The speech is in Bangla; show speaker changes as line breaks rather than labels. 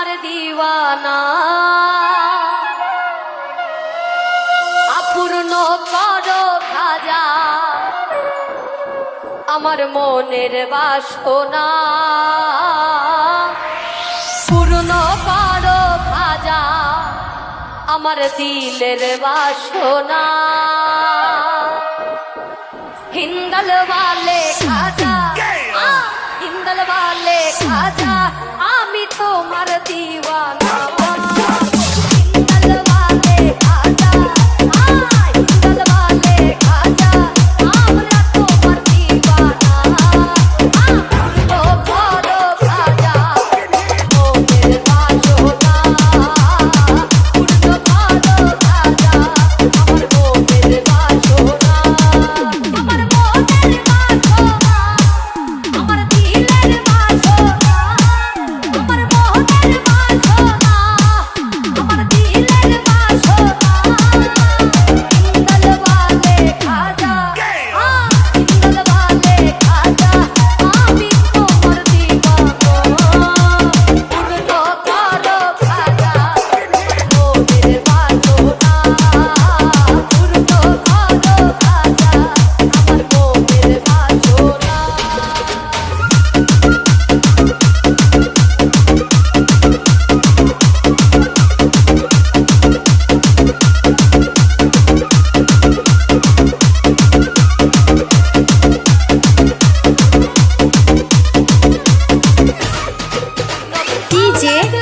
আমার দিওয়ানা অপূর্ণ করো খাজা আমার মনের বাসনা পূর্ণ করো খাজা আমার দিলের বাসনা হিন্দল वाले খাজা আ, হিন্দল वाले খাজা আমি তোমার দিওয়ানা Дети.